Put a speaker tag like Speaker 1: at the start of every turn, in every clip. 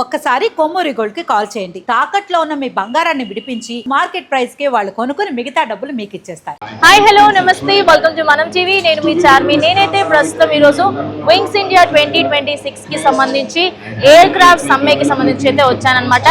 Speaker 1: ఒక్కసారి కొమ్మూరి గోల్డ్కి కాల్ చేయండి. తాకట్లో ఉన్న మీ బంగారాన్ని విడిపించి మార్కెట్ ప్రైస్కి వాళ్ళు కొనుక్కుని మిగతా డబ్బులు మీకు ఇచ్చేస్తారు.
Speaker 2: హాయ్ హలో నమస్తే. వెల్కమ్ టు మనం టీవీ నేను మీ చార్మి. నేనైతే ప్రస్తుతం ఈరోజు వింగ్స్ ఇండియా ట్వంటీ ట్వంటీ సిక్స్కి సంబంధించి ఎయిర్ క్రాఫ్ట్ సమ్మెకి సంబంధించి అయితే వచ్చానమాట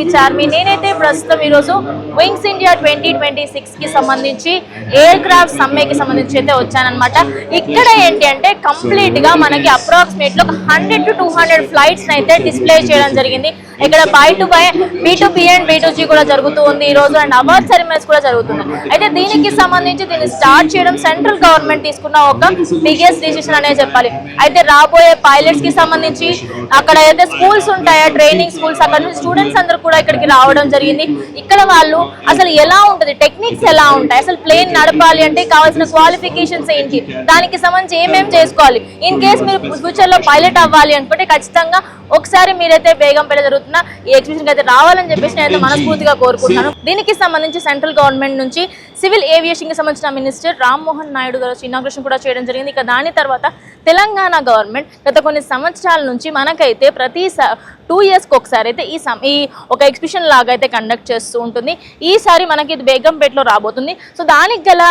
Speaker 2: టీవీ నేను మీ చార్మి. నేనైతే ప్రస్తుతం ఈరోజు వింగ్స్ ఇండియా ట్వంటీ ట్వంటీ సిక్స్కి సంబంధించి ఎయిర్ క్రాఫ్ట్ సమ్మెకి సంబంధించి అయితే వచ్చానమాట ఇక్కడ ఏంటి అంటే కంప్లీట్గా మనకి అప్రాక్సిమేట్లో hundred to two hundred flights అయితే డిస్ప్లే చేయడం జరిగింది. ఇక్కడ by to by B to B and B to G కూడా జరుగుతూ ఉంది. ఈ రోజు అండ్ అవార్డ్ సెరమనీస్ కూడా జరుగుతుంది. అయితే దీనికి సంబంధించి దీన్ని స్టార్ట్ చేయడం సెంట్రల్ గవర్నమెంట్ తీసుకున్న ఒక బిగ్గెస్ట్ డిసిషన్ అనే చెప్పాలి. అయితే రాబోయే పైలట్స్కి సంబంధించి అక్కడ అయితే స్కూల్స్ ఉంటాయో ట్రైనింగ్ స్కూల్స్ అక్కడ నుంచి స్టూడెంట్స్ అందరూ కూడా ఇక్కడికి రావడం జరిగింది. ఇక్కడ వాళ్ళు అసలు ఎలా ఉంటది? టెక్నిక్స్ ఎలా ఉంటాయి? అసలు ప్లేన్ నడపాలి అంటే కావాల్సిన క్వాలిఫికేషన్స్ ఏంటి? దానికి సంబంధించి ఏమేమి చేసుకోవాలి? ఇన్ కేస్ మీరు ఫ్యూచర్లో పైలట్ అవ్వాలి అనుకుంటే ఖచ్చితంగా ఒకసారి మీరైతే బేగంపేట జరుగుతున్న ఈ ఎగ్జిబిషన్ అయితే రావాలని చెప్పేసి నేనైతే మనస్ఫూర్తిగా కోరుకుంటున్నాను. దీనికి సంబంధించి సెంట్రల్ గవర్నమెంట్ నుంచి సివిల్ ఏవియేషన్కి సంబంధించిన మినిస్టర్ రామ్మోహన్ నాయుడు గారు ఇనాగ్రేషన్ కూడా చేయడం జరిగింది. ఇక దాని తర్వాత తెలంగాణ గవర్నమెంట్ గత కొన్ని సంవత్సరాల నుంచి మనకైతే ప్రతి టూ ఇయర్స్కి ఒకసారి అయితే ఈ సమ్ ఈ ఒక ఎగ్జిబిషన్ లాగా అయితే కండక్ట్ చేస్తూ ఉంటుంది. ఈసారి మనకి ఇది బేగంపేటలో రాబోతుంది. సో దానికి గల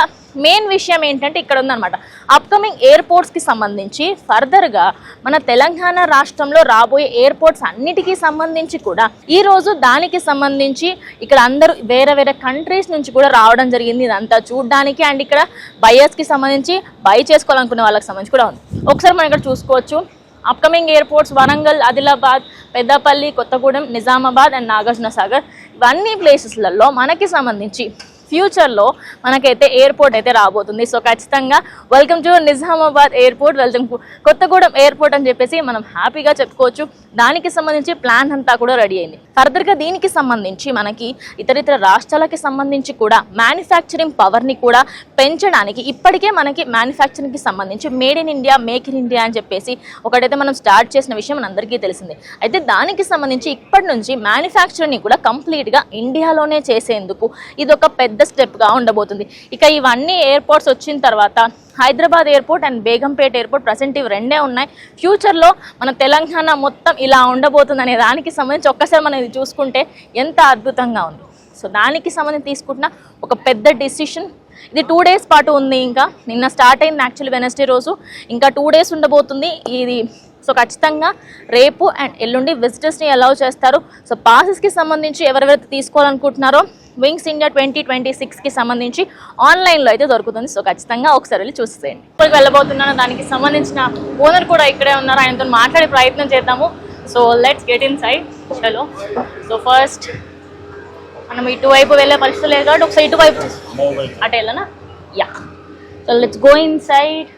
Speaker 2: మెయిన్ విషయం ఏంటంటే ఇక్కడ ఉందన్నమాట. అప్కమింగ్ ఎయిర్పోర్ట్స్కి సంబంధించి ఫర్దర్గా మన తెలంగాణ రాష్ట్రంలో రాబోయే ఎయిర్పోర్ట్స్ అన్నిటికీ సంబంధించి కూడా ఈరోజు దానికి సంబంధించి ఇక్కడ అందరూ వేరే వేరే కంట్రీస్ నుంచి కూడా రావడం జరిగింది. ఇదంతా చూడడానికి అండ్ ఇక్కడ బయర్స్కి సంబంధించి బై చేసుకోవాలనుకునే వాళ్ళకి సంబంధించి కూడా ఉంది. ఒకసారి మనం ఇక్కడ చూసుకోవచ్చు. Upcoming airports Warangal Adilabad Peddapalli Kothagudem Nizamabad and Nagarjuna Sagar ఇవన్నీ ప్లేసెస్లలో మనకి సంబంధించి ఫ్యూచర్లో మనకైతే ఎయిర్పోర్ట్ అయితే రాబోతుంది. సో ఖచ్చితంగా welcome to Nizamabad airport welcome Kothagudem airport అని చెప్పేసి మనం హ్యాపీగా చెప్పుకోవచ్చు. దానికి సంబంధించి ప్లాన్ అంతా కూడా రెడీ అయింది. ఫర్దర్గా దీనికి సంబంధించి మనకి ఇతర ఇతర రాష్ట్రాలకి సంబంధించి కూడా మ్యానుఫ్యాక్చరింగ్ పవర్ని కూడా పెంచడానికి ఇప్పటికే మనకి మ్యానుఫ్యాక్చరింగ్కి సంబంధించి made in India make in India అని చెప్పేసి ఒకటైతే మనం స్టార్ట్ చేసిన విషయం మనందరికీ తెలిసింది. అయితే దానికి సంబంధించి ఇప్పటి నుంచి మ్యానుఫ్యాక్చరింగ్ని కూడా కంప్లీట్గా ఇండియాలోనే చేసేందుకు ఇది ఒక పెద్ద స్టెప్గా ఉండబోతుంది. ఇక ఇవన్నీ ఎయిర్పోర్ట్స్ వచ్చిన తర్వాత Hyderabad airport and Begumpet airport present ఇవి రెండే ఉన్నాయి. ఫ్యూచర్లో మన తెలంగాణ మొత్తం ఇలా ఉండబోతుంది అనే దానికి సంబంధించి ఒక్కసారి మనం ఇది చూసుకుంటే ఎంత అద్భుతంగా ఉంది. సో దానికి సంబంధించి తీసుకుంటున్న ఒక పెద్ద డెసిషన్ ఇది టూ డేస్ పాటు ఉంది ఇంకా. నిన్న స్టార్ట్ అయింది యాక్చువల్లీ వెనస్డే రోజు. ఇంకా టూ డేస్ ఉండబోతుంది. ఇది సో ఖచ్చితంగా రేపు అండ్ ఎల్లుండి విజిటర్స్ని అలౌ చేస్తారు. సో పాసెస్కి సంబంధించి ఎవరెవరైతే తీసుకోవాలనుకుంటున్నారో వింగ్స్ ఇండియా ట్వంటీ ట్వంటీ సిక్స్కి సంబంధించి ఆన్లైన్లో అయితే దొరుకుతుంది. సో ఖచ్చితంగా ఒకసారి వెళ్ళి చూసేయండి. ఇప్పటికి వెళ్ళబోతున్నాను. దానికి సంబంధించిన ఓనర్ కూడా ఇక్కడే ఉన్నారు. ఆయనతో మాట్లాడే ప్రయత్నం చేద్దాము. సో లెట్స్ గెట్ ఇన్ సైడ్ చలో సో ఫస్ట్ మనం ఇటువైపు వెళ్ళే పరిస్థితి లేదు కాబట్టి ఒకసారి ఇటువైపు అటు వెళ్ళనా? Yeah so let's go in side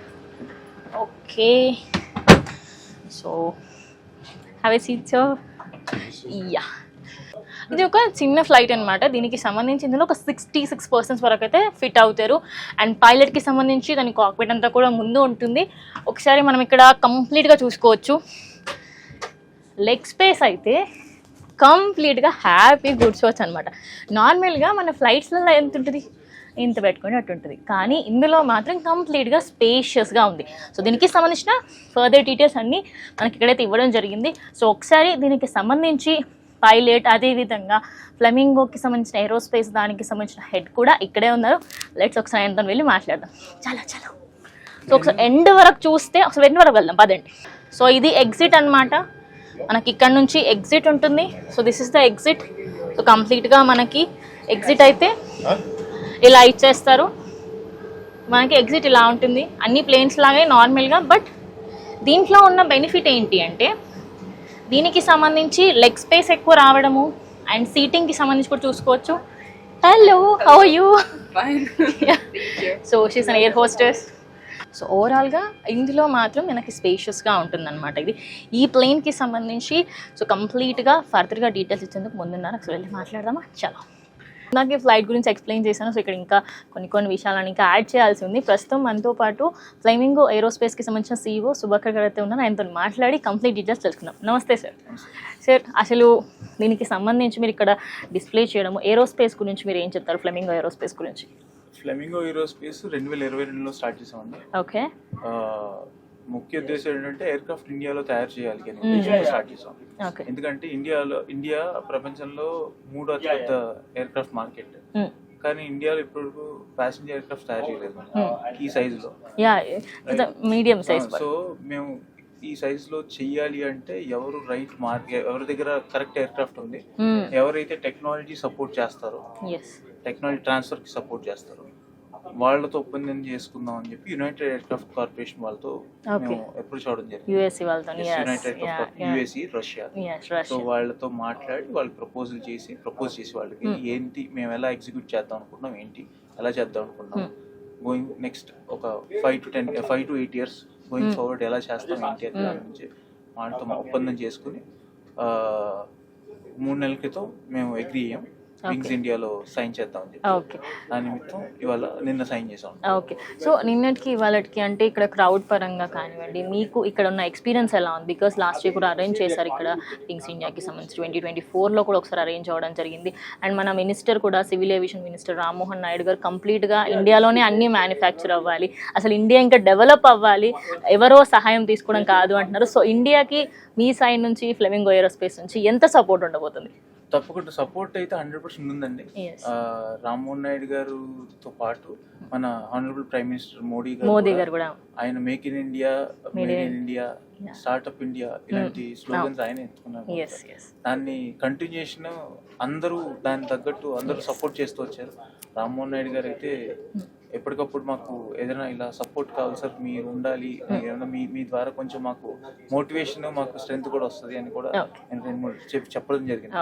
Speaker 2: okay so have a seat so yeah ఇది ఒక చిన్న ఫ్లైట్ అనమాట దీనికి సంబంధించి ఇందులో ఒక సిక్స్టీ సిక్స్ పర్సెంట్స్ వరకు అయితే ఫిట్ అవుతారు. అండ్ పైలట్కి సంబంధించి దాని కాక్పిట్ అంతా కూడా ముందు ఉంటుంది. ఒకసారి మనం ఇక్కడ కంప్లీట్గా చూసుకోవచ్చు. లెగ్ స్పేస్ అయితే కంప్లీట్గా హ్యాపీ కూర్చోవచ్చు అనమాట నార్మల్గా మన ఫ్లైట్స్లలో ఎంత ఉంటుంది? ఇంత పెట్టుకునేటట్టు ఉంటుంది కానీ ఇందులో మాత్రం కంప్లీట్గా స్పేషియస్గా ఉంది. సో దీనికి సంబంధించిన ఫర్దర్ డీటెయిల్స్ అన్నీ మనకి ఇక్కడైతే ఇవ్వడం జరిగింది. సో ఒకసారి దీనికి సంబంధించి పైలట్ అదేవిధంగా ఫ్లమింగోకి సంబంధించిన ఏరోస్పేస్ దానికి సంబంధించిన హెడ్ కూడా ఇక్కడే ఉన్నారు. లెట్స్ ఒకసారి ఆయనతో వెళ్ళి మాట్లాడదాం. చాలా చాలా. సో ఒకసారి ఎండ్ వరకు చూస్తే ఒకసారి ఎండ్ వరకు వెళ్దాం పదండి. సో ఇది ఎగ్జిట్ అన్నమాట. మనకి ఇక్కడ నుంచి ఎగ్జిట్ ఉంటుంది. So this is the exit. So కంప్లీట్గా మనకి ఎగ్జిట్ అయితే ఇలా ఇచ్చేస్తారు. మనకి ఎగ్జిట్ ఇలా ఉంటుంది. అన్ని ప్లేన్స్ లాగే నార్మల్గా బట్ దీంట్లో ఉన్న బెనిఫిట్ ఏంటి అంటే దీనికి సంబంధించి లెగ్ స్పేస్ ఎక్కువ రావడము అండ్ సీటింగ్కి సంబంధించి కూడా చూసుకోవచ్చు. Hello how you. So she's an air hostess so ఓవరాల్గా ఇందులో మాత్రం మనకి స్పేషియస్గా ఉంటుందన్నమాట ఇది. ఈ ప్లేన్కి సంబంధించి సో కంప్లీట్గా ఫర్దర్గా డీటెయిల్స్ ఇచ్చేందుకు ముందున్నారు? అసలు వెళ్ళి మాట్లాడదామా? చలో. నాకు ఫ్లైట్ గురించి ఎక్స్ప్లెయిన్ చేశాను. సో ఇక్కడ ఇంకా కొన్ని కొన్ని విషయాలను ఇంకా యాడ్ చేయాల్సి ఉంది. ప్రస్తుతం మనతో పాటు ఫ్లైమింగో ఏరోస్పేస్కి సంబంధించిన సీఈఓ సుభాకర్ గారు అయితే ఉన్నారు. ఆయనతో మాట్లాడి కంప్లీట్ డీటెయిల్స్ తెలుసుకుందాం. నమస్తే సార్. సార్ అసలు దీనికి సంబంధించి మీరు ఇక్కడ డిస్ప్లే చేయడము ఏరోస్పేస్ గురించి మీరు ఏం చెప్తారు? ఫ్లెమింగో ఏరోస్పేస్ గురించి.
Speaker 3: ఫ్లెమింగో ఏరోస్పేస్ రెండు వేల ఇరవై రెండులో స్టార్ట్ చేసామండి
Speaker 2: ఓకే.
Speaker 3: ముఖ్య ఉద్దేశం ఏంటంటే ఎయిర్ క్రాఫ్ట్ ఇండియాలో తయారు చేయాలి అని. ఉద్దేశంతో స్టార్ట్ చేసాం
Speaker 2: ఓకే
Speaker 3: ఎందుకంటే ఇండియాలో ఇండియా ప్రపంచంలో మూడో అతిపెద్ద ఎయిర్ క్రాఫ్ట్ మార్కెట్ కానీ ఇండియాలో ఇప్పటివరకు ప్యాసింజర్ ఎయిర్ క్రాఫ్ట్ తయారు చేయలేదు ఈ సైజులో
Speaker 2: యా మీడియం సైజ్
Speaker 3: సో మేము ఈ సైజ్లో చెయ్యాలి అంటే ఎవరు రైట్ మార్కెట్ ఎవరి దగ్గర కరెక్ట్ ఎయిర్ క్రాఫ్ట్ ఉంది ఎవరైతే టెక్నాలజీ సపోర్ట్ చేస్తారో టెక్నాలజీ ట్రాన్స్ఫర్కి సపోర్ట్ చేస్తారు వాళ్ళతో ఒప్పందం చేసుకుందాం అని చెప్పి యునైటెడ్ ఎయిర్ క్రాఫ్ట్ కార్పొరేషన్ వాళ్ళతో. మేము అప్రోచ్ అవడం జరిగింది.
Speaker 2: యుఎస్సి వాళ్ళతో
Speaker 3: యునైటెడ్ యుఎస్ఈ రష్యా సో వాళ్ళతో మాట్లాడి వాళ్ళు ప్రపోజల్ చేసి ప్రపోజ్ చేసి వాళ్ళకి
Speaker 2: Hmm.
Speaker 3: ఏంటి మేము ఎలా ఎగ్జిక్యూట్ చేద్దాం అనుకుంటున్నాం ఏంటి ఎలా చేద్దాం అనుకుంటున్నాం. గోయింగ్ నెక్స్ట్ ఒక five to ten five to eight years going
Speaker 2: Hmm.
Speaker 3: Forward ఎలా చేస్తాం ఏంటి అని గురించి వాళ్ళతో ఒప్పందం చేసుకుని మూడు నెలల క్రితం మేము అగ్రి అయ్యాం. వింగ్స్. ఇండియాలో సైన్ చేద్దాం అని చెప్పి
Speaker 2: ఓకే
Speaker 3: దాని నిమిత్తం ఇవాళ నిన్న సైన్ చేసాం
Speaker 2: ఓకే సో నిన్నటికి ఇవాళకి అంటే ఇక్కడ క్రౌడ్ పరంగా కానివ్వండి మీకు ఇక్కడ ఉన్న ఎక్స్పీరియన్స్ ఎలా ఉంది? బికాస్ లాస్ట్ ఇయర్ కూడా అరేంజ్ చేశారు ఇక్కడ థింగ్స్ ఇండియాకి సంబంధించి ట్వంటీ ట్వంటీ ఫోర్లో కూడా ఒకసారి అరేంజ్ అవ్వడం జరిగింది. అండ్ మన మినిస్టర్ కూడా civil aviation minister Rammohan Naidu garu కంప్లీట్గా ఇండియాలోనే అన్ని మ్యానుఫ్యాక్చర్ అవ్వాలి. అసలు ఇండియా ఇంకా డెవలప్ అవ్వాలి. ఎవరో సహాయం తీసుకోవడం కాదు అంటున్నారు. సో ఇండియాకి మీ సైడ్ నుంచి ఫ్లెమింగో ఏరోస్పేస్ నుంచి ఎంత సపోర్ట్ ఉండబోతుంది?
Speaker 3: తప్పకుండా సపోర్ట్ అయితే హండ్రెడ్ పర్సెంట్ ఉందండి. రామ్మోహన్ నాయుడు గారితో పాటు మన ఆనరబుల్ ప్రైమ్ మినిస్టర్ మోడీ గారు
Speaker 2: మోదీ గారు కూడా.
Speaker 3: ఆయన make in India made in India. Startup India ఇలాంటి స్లోగన్స్ ఆయన ఎత్తుకున్నారు
Speaker 2: ఎస్ ఎస్
Speaker 3: దాన్ని కంటిన్యూషన్ అందరూ దాని తగ్గట్టు అందరూ సపోర్ట్ చేస్తూ వచ్చారు. రామ్మోహన్ నాయుడు గారు అయితే ఎప్పటికప్పుడు మాకు ఏదైనా ఇలా సపోర్ట్ కావాలి సార్ మీరు ఉండాలి ఏదైనా మీ మీ ద్వారా కొంచెం మాకు మోటివేషన్ మాకు స్ట్రెంత్ కూడా వస్తుంది అని కూడా. నేను రెండు మూడు చెప్పి చెప్పడం జరిగింది.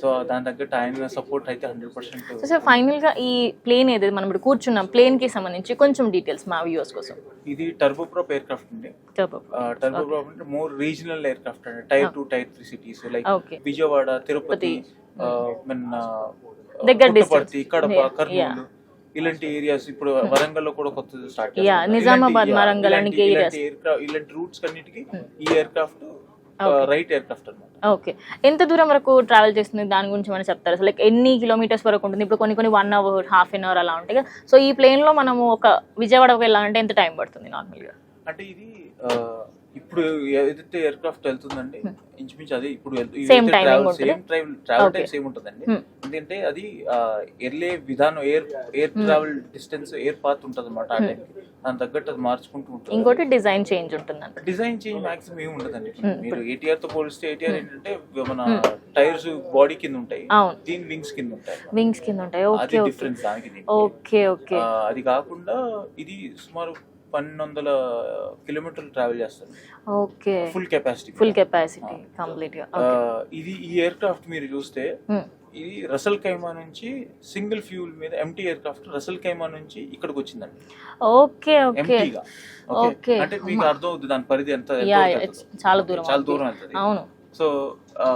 Speaker 3: సో దాని తగ్గట్టు ఆయన సపోర్ట్ అయితే హండ్రెడ్ పర్సెంట్
Speaker 2: సార్ ఫైనల్గా ఈ ప్లేన్ ఏదైతే మనం ఇప్పుడు కూర్చున్నాం ప్లేన్కి సంబంధించి కొంచెం డీటెయిల్స్ మా వ్యూవర్స్ కోసం
Speaker 3: ఇది టర్బో ప్రాప్ ఎయిర్ క్రాఫ్ట్ అండి టర్బో ప్రాప్ అంటే మోర్ రీజనల్ ఎయిర్ క్రాఫ్ట్ అండి tier two tier three cities like. Vijayawada Tirupati మన
Speaker 2: దగ్గర.
Speaker 3: కడప. కర్నూలు ఇలాంటి ఏరియాస్ ఇప్పుడు వరంగల్లో కూడా కొత్తది start
Speaker 2: Yeah, Nizamabad, Warangal areas.
Speaker 3: ఇలాంటి రూట్స్ అన్నిటికీ ఈ aircraft right aircraft అనమాట
Speaker 2: ఓకే ఎంత దూరం వరకు ట్రావెల్ చేస్తుంది? దాని గురించి మనం చెప్తారు? అసలు లైక్ ఎన్ని కిలోమీటర్స్ వరకు ఉంటుంది? ఇప్పుడు కొన్ని కొన్ని one hour half an hour అలా ఉంటాయి కదా. సో ఈ ప్లేన్లో మనము ఒక విజయవాడకు వెళ్ళాలంటే ఎంత టైం పడుతుంది నార్మల్గా
Speaker 3: అంటే ఇది ఆ, ఇప్పుడు ఏదైతే ఎయిర్ క్రాఫ్ట్ వెళ్తుందండి ఇంచుమించు అది ఇప్పుడు
Speaker 2: ఉంటుందా?
Speaker 3: Same travel travel. Time same ఉంటుందండి.
Speaker 2: Hmm.
Speaker 3: ఎందుకంటే అది ఎర్లే విధానం air air travel distance air path ఉంటుంది అనమాట ఆ టైంకి దాని తగ్గట్టు అది మార్చుకుంటూ ఉంటుంది.
Speaker 2: ఇంకోటి డిజైన్ చేంజ్ ఉంటుందంట.
Speaker 3: డిజైన్ చేంజ్ మాక్సిమం ఏమి ఉండదండి.
Speaker 2: Hmm.
Speaker 3: మీరు ఏటీఆర్తో పోలిస్తే ఏటీఆర్ ఏంటంటే మన టైర్స్ బాడీ కింద ఉంటాయి. దీని వింగ్స్ కింద ఉంటాయి
Speaker 2: వింగ్స్ కింద ఉంటాయి.
Speaker 3: అది డిఫరెన్స్ దానికి.
Speaker 2: ఓకే ఓకే
Speaker 3: అది కాకుండా ఇది సుమారు పన్నెండు వందల కిలోమీటర్లు ట్రావెల్ చేస్తుంది
Speaker 2: okay.
Speaker 3: Full capacity
Speaker 2: full capacity కంప్లీట్గా
Speaker 3: ఇది ఈ ఎయిర్ క్రాఫ్ట్ మీరు చూస్తే ఇది రసల్ కైమా నుంచి సింగిల్ ఫ్యూల్ మీద empty aircraft Ras al Khaimah నుంచి ఇక్కడికి వచ్చిందండి
Speaker 2: ఓకే ఓకే Okay.
Speaker 3: అంటే మీకు అర్థం అవుతుంది దాని పరిధి ఎంత.
Speaker 2: చాలా దూరం
Speaker 3: చాలా దూరం వెళ్తుంది
Speaker 2: అవును.
Speaker 3: సో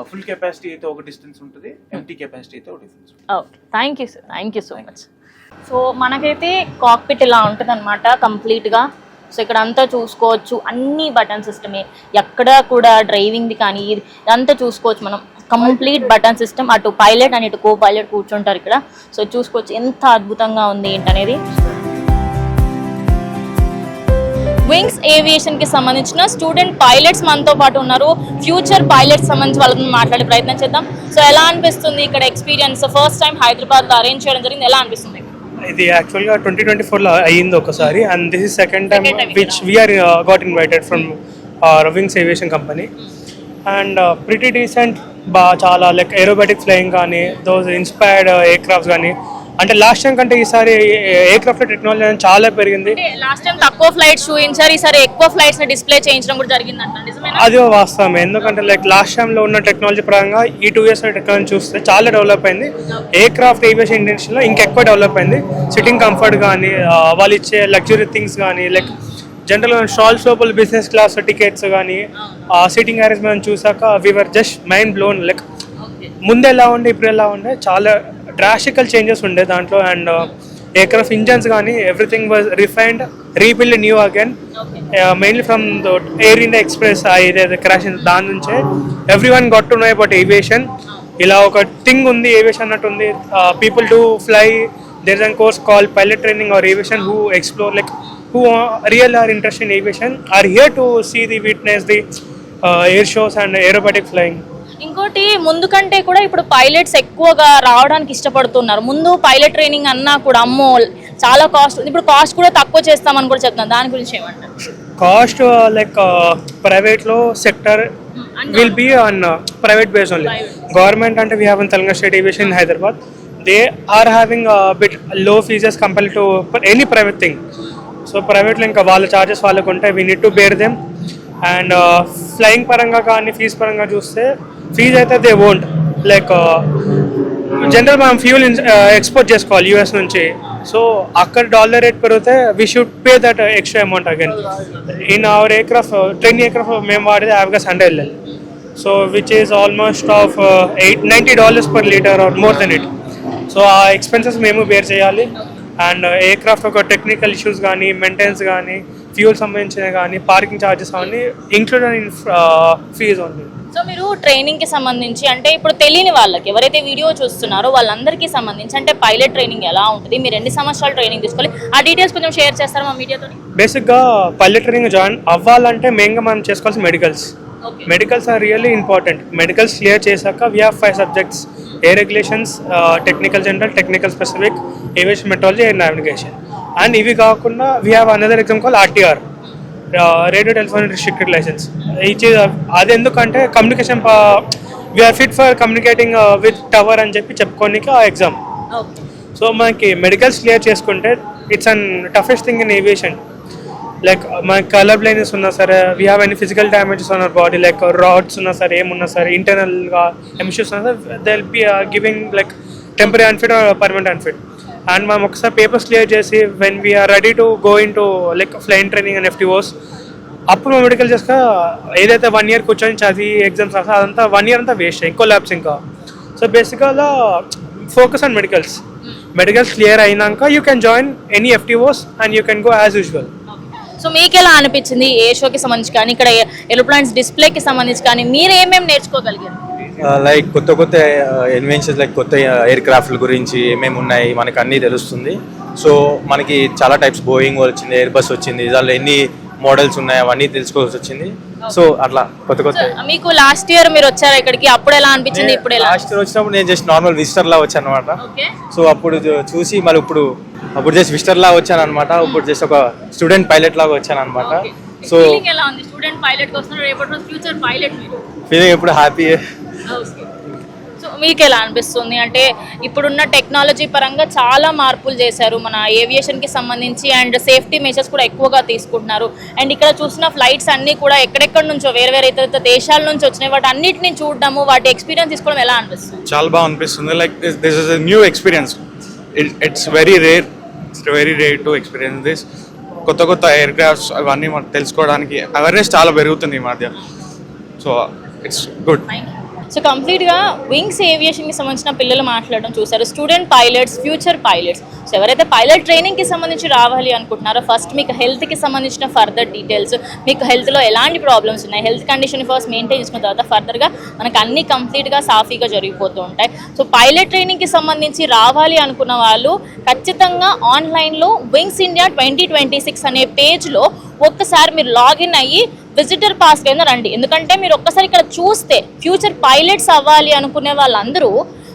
Speaker 3: ఫుల్ కెపాసిటీ అయితే ఒక డిస్టెన్స్ ఉంటుంది ఎంటీ కెపాసిటీ అయితే ఒక డిస్టెన్స్ ఉంటుంది.
Speaker 2: Okay thank you sir thank you so much so మనకైతే కాక్పిట్ ఇలా ఉంటుంది అనమాట కంప్లీట్గా సో ఇక్కడ అంతా చూసుకోవచ్చు అన్ని బటన్ సిస్టమే ఎక్కడ కూడా డ్రైవింగ్ది కానీ ఇది అంతా చూసుకోవచ్చు మనం. కంప్లీట్ బటన్ సిస్టమ్ అటు పైలట్ అని ఇటు కో పైలట్ కూర్చుంటారు ఇక్కడ. సో చూసుకోవచ్చు ఎంత అద్భుతంగా ఉంది ఏంటనేది. వింగ్స్ ఏవియేషన్కి సంబంధించిన స్టూడెంట్ పైలట్స్ మనతో పాటు ఉన్నారు. ఫ్యూచర్ పైలట్స్ సంబంధించి వాళ్ళతో మాట్లాడే ప్రయత్నం చేద్దాం. సో ఎలా అనిపిస్తుంది ఇక్కడ ఎక్స్పీరియన్స్ ఫస్ట్ టైం హైదరాబాద్లో అరేంజ్ చేయడం జరిగింది. ఎలా అనిపిస్తుంది?
Speaker 4: ఇది యాక్చువల్గా ట్వంటీ ట్వంటీ ఫోర్లో అయ్యింది ఒకసారి. And this is second
Speaker 2: time
Speaker 4: which we're got invited from రవింగ్స్ aviation company and pretty decent బా చాలా లైక్ ఏరోబెటిక్ ఫ్లయింగ్ కానీ దోస్ ఇన్స్పైర్డ్ ఎయిర్ క్రాఫ్ట్స్ కానీ అంటే లాస్ట్ టైం కంటే ఈసారి ఎయిర్ క్రాఫ్ట్ టెక్నాలజీ అనేది చాలా పెరిగింది.
Speaker 2: లాస్ట్ టైం తక్కువ ఫ్లైట్స్ చూపించారు ఈసారి ఎక్కువ ఫ్లైట్స్ డిస్ప్లే చేయించడం కూడా జరిగిందంట.
Speaker 4: అది వాస్తవమే. ఎందుకంటే లైక్ లాస్ట్ టైంలో ఉన్న టెక్నాలజీ పరంగా ఈ టూ ఇయర్స్ టెక్నాలజీ చూస్తే చాలా డెవలప్ అయింది. ఎయిర్ క్రాఫ్ట్ ఏవియేషన్ ఇండస్ట్రీలో ఇంకెక్కువ డెవలప్ అయింది. సిట్టింగ్ కంఫర్ట్ కానీ వాళ్ళు ఇచ్చే లగ్జరీ థింగ్స్ కానీ లైక్ జనరల్ స్టాల్స్ లోపల బిజినెస్ క్లాస్ టికెట్స్ కానీ సిట్టింగ్ అరేంజ్మెంట్ చూసాక we're just mind blown like ముందు ఎలా ఉండే ఇప్పుడు ఎలా ఉండే చాలా డ్రాస్టికల్ చేంజెస్ ఉండే దాంట్లో. అండ్ ఎయిర్ క్రాఫ్ట్ ఇంజన్స్ కానీ everything was refined rebuild new again mainly from Air India Express ఏదైతే క్రాష్ దాని నుంచే. Every one got to know about aviation ఇలా ఒక థింగ్ ఉంది ఏవియేషన్ అన్నట్టు ఉంది people to fly there an course call pilot training or aviation who explore like who real are interest in aviation are here to see the witness the air shows and aerobatic flying
Speaker 2: ఇంకోటి ముందు కంటే కూడా ఇప్పుడు pilots ఎక్కువగా రావడానికి ఇష్టపడుతున్నారు. ముందు pilot training అన్నా కూడా అమ్మో చాలా కాస్ట్ ఇప్పుడు కాస్ట్ కూడా తక్కువ చేస్తామని కూడా చెప్తున్నారు. దాని గురించి ఏమంటారు?
Speaker 4: కాస్ట్ లైక్ ప్రైవేట్లో sector will be on private base only government అంటే we have in Telangana state aviation in Hyderabad they are having బిట్లో fees compare to any private thing so ప్రైవేట్లో ఇంకా వాళ్ళ చార్జెస్ వాళ్ళకు ఉంటాయి. We need to bear them and flying పరంగా కానీ fees పరంగా చూస్తే ఫీజ్ అయితే దే ఓంట్ లైక్ జనరల్ మనం ఫ్యూల్ ఎక్స్పోర్ట్ చేసుకోవాలి యూఎస్ నుంచి. సో అక్కడ డాలర్ రేట్ పెరిగితే we should pay that extra amount again in our aircraft ten aircraft మేము వాడేది యావ్గా హండ్రెడ్ వెళ్ళాలి so which is almost of eight ninety dollars per litre or more then it so ఆ expenses మేము bear చేయాలి. And aircraft ఒక technical issues కానీ maintenance కానీ ఫ్యూల్ సంబంధించిన కానీ పార్కింగ్ ఛార్జెస్ అవన్నీ ఇంక్లూడెడ్ ఇన్ ఫీజ్ ఉంది
Speaker 2: సో మీరు ట్రైనింగ్కి సంబంధించి అంటే ఇప్పుడు తెలియని వాళ్ళకి ఎవరైతే వీడియో చూస్తున్నారో వాళ్ళందరికీ సంబంధించి అంటే పైలట్ ట్రైనింగ్ ఎలా ఉంటుంది మీరు ఎన్ని సంవత్సరాలు ట్రైనింగ్ తీసుకోవాలి ఆ డీటెయిల్స్ కొంచెం షేర్ చేస్తారా మా మీడియాతో
Speaker 4: బేసిక్గా పల్లె ట్రైనింగ్ జాయిన్ అవ్వాలంటే మెయిన్గా మనం చేసుకోవాల్సిన medicals medicals are really important medicals clear చేశాక we have five subjects air regulations technical general technical specific aviation meteorology air navigation and ఇవి కాకుండా we have another exam call RTR radio telephone restricted licence ఇచ్చి అది ఎందుకంటే communication we're fit for communicating with tower అని చెప్పి చెప్పుకోనికి ఆ exam so మనకి మెడికల్స్ క్లియర్ చేసుకుంటే it's an toughest thing in aviation like మనకి కలర్ బ్లైండ్నెస్ ఉన్నా సరే we have any physical damages on our body like rods ఉన్నా సరే ఏమున్నా సరే ఇంటర్నల్గా ఎమిషన్స్ ఉన్నా సరే they will be giving like temporary unfit permanent unfit and మనం ఒకసారి పేపర్స్ క్లియర్ చేసి when we're ready to go in to like flying training and FTOs అప్పుడు మేము మెడికల్ చేస్తా ఏదైతే వన్ ఇయర్ కూర్చొని చదివి ఎగ్జామ్స్ రాస్తా అదంతా వన్ ఇయర్ అంతా వేస్ట్ ఇంకో ల్యాబ్స్ ఇంకా. సో బేసిక్గా focus on medicals medicals clear అయినాక you can join any FTOs and you can go as usual
Speaker 2: so మీకు ఎలా అనిపించింది? ఏ షోకి సంబంధించి కానీ ఇక్కడ ఏరోప్లాన్స్ డిస్ప్లేకి సంబంధించి కానీ మీరు ఏమేమి నేర్చుకోగలిగారు?
Speaker 5: లైక్ కొత్త కొత్త ఇన్వెన్షన్స్ లైక్ కొత్త ఎయిర్ క్రాఫ్ట్ల గురించి ఏమేమి ఉన్నాయి మనకు అన్నీ తెలుస్తుంది. సో మనకి చాలా టైప్స్ బోయింగ్ వచ్చింది ఎయిర్ బస్ వచ్చింది దానిలో ఎన్ని మోడల్స్ ఉన్నాయి అవన్నీ తెలుసుకోవాల్సి వచ్చింది. సో అట్లా కొత్త కొత్త.
Speaker 2: మీకు లాస్ట్ ఇయర్ మీరు వచ్చారు ఇక్కడికి? అప్పుడు ఎలా అనిపించింది? ఇప్పుడు
Speaker 5: లాస్ట్ ఇయర్ వచ్చినప్పుడు నేను జస్ట్ నార్మల్ విజిటర్ లా వచ్చాను అనమాట సో అప్పుడు చూసి మళ్ళీ ఇప్పుడు అప్పుడు జస్ట్ విజిటర్ లా వచ్చాను అనమాట ఇప్పుడు జస్ట్ ఒక స్టూడెంట్ పైలట్ లాగా వచ్చాను అనమాట సో
Speaker 2: ఫీలింగ్ ఎలా ఉంది? స్టూడెంట్ పైలట్ కోసం రేపటి రోజు ఫ్యూచర్ పైలట్ మీరు?
Speaker 5: ఫీలింగ్ ఎప్పుడు హ్యాపీ
Speaker 2: సో మీకు ఎలా అనిపిస్తుంది? అంటే ఇప్పుడున్న టెక్నాలజీ పరంగా చాలా మార్పులు చేశారు. మన ఏవియేషన్కి సంబంధించి అండ్ సేఫ్టీ మెజర్స్ కూడా ఎక్కువగా తీసుకుంటున్నారు. అండ్ ఇక్కడ చూసిన ఫ్లైట్స్ అన్ని కూడా ఎక్కడెక్కడి నుంచో వేరే వేరే ఇతర దేశాల నుంచి వచ్చినాయి. వాటి అన్నిటిని చూడడము వాటి ఎక్స్పీరియన్స్ తీసుకోవడం ఎలా అనిపిస్తుంది?
Speaker 6: చాలా బాగా అనిపిస్తుంది. Like this this is new experience it's very rare it's very rare to experience this కొత్త కొత్త ఎయిర్ క్రాఫ్ట్స్ అవన్నీ తెలుసుకోవడానికి అవేర్నెస్ చాలా పెరుగుతుంది ఈ మధ్య. సో ఇట్స్ గుడ్
Speaker 2: సో కంప్లీట్గా వింగ్స్ ఏవియేషన్కి సంబంధించిన పిల్లలు మాట్లాడడం చూసారు. Student pilots future pilots so ఎవరైతే పైలట్ ట్రైనింగ్కి సంబంధించి రావాలి అనుకుంటున్నారో ఫస్ట్ మీకు హెల్త్కి సంబంధించిన ఫర్దర్ డీటెయిల్స్ మీకు హెల్త్లో ఎలాంటి ప్రాబ్లమ్స్ ఉన్నాయి హెల్త్ కండిషన్ ఫస్ట్ మెయింటైన్ చేసుకున్న తర్వాత ఫర్దర్గా మనకు అన్ని కంప్లీట్గా సాఫీగా జరిగిపోతూ ఉంటాయి. సో పైలట్ ట్రైనింగ్కి సంబంధించి రావాలి అనుకున్న వాళ్ళు ఖచ్చితంగా ఆన్లైన్లో Wings India twenty twenty six అనే పేజ్లో ఒక్కసారి మీరు లాగిన్ అయ్యి విజిటర్ పాస్ కింద రండి. ఎందుకంటే మీరు ఒక్కసారి ఇక్కడ చూస్తే ఫ్యూచర్ పైలట్స్ అవ్వాలి అనుకునే వాళ్ళందరూ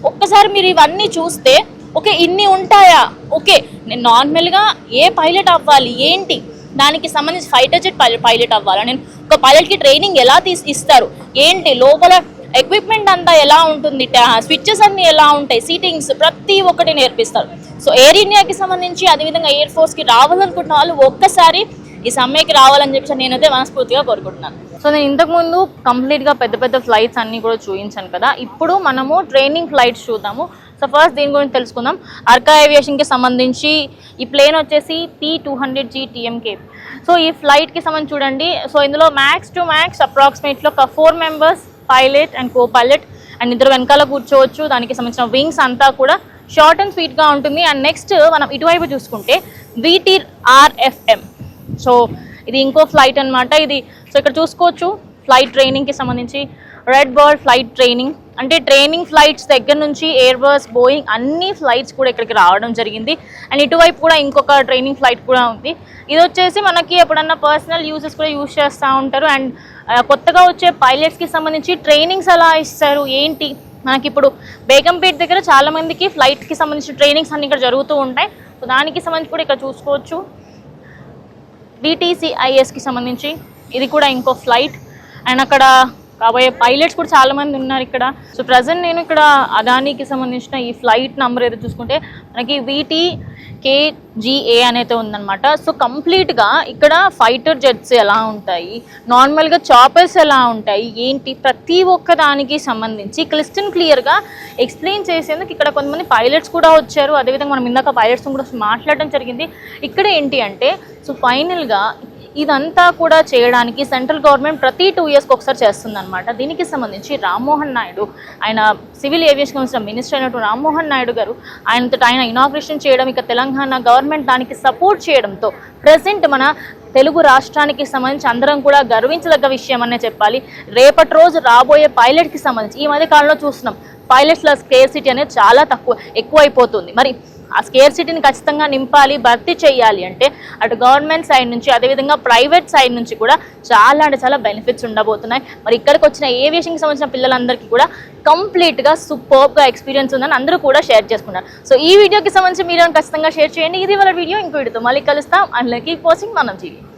Speaker 2: ఒక్కసారి మీరు ఇవన్నీ చూస్తే ఓకే ఇన్ని ఉంటాయా? ఓకే నేను నార్మల్గా ఏ పైలట్ అవ్వాలి? ఏంటి? దానికి సంబంధించి ఫైటర్ జెట్ పైలట్ పైలట్ అవ్వాలా? నేను ఒక పైలట్కి ట్రైనింగ్ ఎలా తీసి ఇస్తారు? ఏంటి? లోపల ఎక్విప్మెంట్ అంతా ఎలా ఉంటుంది? స్విచ్చెస్ అన్నీ ఎలా ఉంటాయి? సీటింగ్స్ ప్రతి ఒక్కటి నేర్పిస్తారు. సో ఎయిర్ ఇండియాకి సంబంధించి అదేవిధంగా ఎయిర్ ఫోర్స్కి రావాలనుకుంటున్న వాళ్ళు ఒక్కసారి ఈ సమ్మెకి రావాలని చెప్పి నేనైతే మనస్ఫూర్తిగా కోరుకుంటున్నాను. సో నేను ఇంతకుముందు కంప్లీట్గా పెద్ద పెద్ద ఫ్లైట్స్ అన్ని కూడా చూపించాను కదా. ఇప్పుడు మనము ట్రైనింగ్ ఫ్లైట్స్ చూద్దాము. సో ఫస్ట్ దీని గురించి తెలుసుకుందాం. అర్కా ఏవియేషన్కి సంబంధించి ఈ ప్లేన్ వచ్చేసి P two hundred G TMK so ఈ ఫ్లైట్కి సంబంధించి చూడండి. సో ఇందులో మ్యాక్స్ టు మ్యాక్స్ అప్రాక్సిమేట్లీ ఒక four members pilot and copilot and ఇద్దరు వెనకాల కూర్చోవచ్చు. దానికి సంబంధించిన వింగ్స్ అంతా కూడా షార్ట్ అండ్ స్వీట్గా ఉంటుంది. అండ్ నెక్స్ట్ మనం ఇటువైపు చూసుకుంటే వీటీ ఆర్ఎఫ్ఎం సో ఇది ఇంకో ఫ్లైట్ అన్నమాట. ఇది సో ఇక్కడ చూసుకోవచ్చు ఫ్లైట్ ట్రైనింగ్కి సంబంధించి రెడ్ బర్డ్ ఫ్లైట్ ట్రైనింగ్. అంటే ట్రైనింగ్ ఫ్లైట్స్ దగ్గర నుంచి ఎయిర్ బస్ బోయింగ్ అన్ని ఫ్లైట్స్ కూడా ఇక్కడికి రావడం జరిగింది. అండ్ ఇటువైపు కూడా ఇంకొక ట్రైనింగ్ ఫ్లైట్ కూడా ఉంది. ఇది వచ్చేసి మనకి ఎప్పుడన్నా పర్సనల్ యూజెస్ కూడా యూజ్ చేస్తూ ఉంటారు. అండ్ కొత్తగా వచ్చే పైలట్స్కి సంబంధించి ట్రైనింగ్స్ ఎలా ఇస్తారు? ఏంటి? మనకి ఇప్పుడు బేగంపేట్ దగ్గర చాలామందికి ఫ్లైట్కి సంబంధించిన ట్రైనింగ్స్ అన్ని ఇక్కడ జరుగుతూ ఉంటాయి. సో దానికి సంబంధించి కూడా ఇక్కడ చూసుకోవచ్చు. డిటీసీఐఎస్కి సంబంధించి. ఇది కూడా ఇంకో ఫ్లైట్ అండ్ అక్కడ కాబోయే పైలట్స్ కూడా చాలా మంది ఉన్నారు ఇక్కడ. సో ప్రజెంట్ నేను ఇక్కడ అదానికి సంబంధించిన ఈ ఫ్లైట్ నంబర్ ఏదో చూసుకుంటే మనకి వీటీ కేజీఏ అనేది ఉందన్నమాట. సో కంప్లీట్గా ఇక్కడ ఫైటర్ జెట్స్ ఎలా ఉంటాయి నార్మల్గా చాపర్స్ ఎలా ఉంటాయి ఏంటి ప్రతి ఒక్క దానికి సంబంధించి క్లిస్టన్ క్లియర్గా ఎక్స్ప్లెయిన్ చేసేందుకు ఇక్కడ కొంతమంది పైలట్స్ కూడా వచ్చారు. అదేవిధంగా మనం ఇందాక పైలట్స్ కూడా మాట్లాడడం జరిగింది. ఇక్కడ ఏంటి అంటే సో ఫైనల్గా ఇదంతా కూడా చేయడానికి సెంట్రల్ గవర్నమెంట్ ప్రతి టూ ఇయర్స్కి ఒకసారి చేస్తుంది అనమాట దీనికి సంబంధించి రామ్మోహన్ నాయుడు ఆయన సివిల్ ఏవియేషన్ కౌన్సిల్ మినిస్టర్ అయినటువంటి రామ్మోహన్ నాయుడు గారు ఆయనతో ఆయన ఇనాగ్రేషన్ చేయడం ఇక తెలంగాణ గవర్నమెంట్ దానికి సపోర్ట్ చేయడంతో ప్రజెంట్ మన తెలుగు రాష్ట్రానికి సంబంధించి అందరం కూడా గర్వించదగ్గ విషయం అనే చెప్పాలి. రేపటి రోజు రాబోయే పైలట్కి సంబంధించి ఈ మధ్య కాలంలో చూస్తున్నాం పైలట్స్ల స్కేర్ సిటీ అనేది చాలా తక్కువ ఎక్కువైపోతుంది. మరి ఆ స్కేర్ సిటీని ఖచ్చితంగా నింపాలి భర్తీ చేయాలి అంటే అటు గవర్నమెంట్ సైడ్ నుంచి అదేవిధంగా ప్రైవేట్ సైడ్ నుంచి కూడా చాలా అంటే చాలా బెనిఫిట్స్ ఉండబోతున్నాయి. మరి ఇక్కడికి వచ్చిన ఏవియేషన్కి సంబంధించిన పిల్లలందరికీ కూడా కంప్లీట్గా సూపర్గా ఎక్స్పీరియన్స్ ఉందని అందరూ కూడా షేర్ చేసుకున్నారు. సో ఈ వీడియోకి సంబంధించి మీరు ఖచ్చితంగా షేర్ చేయండి. ఇది వాళ్ళ వీడియో ఇంకో వీడియోతో మళ్ళీ కలుస్తాం. అండ్ పోసింగ్ మనం జీవి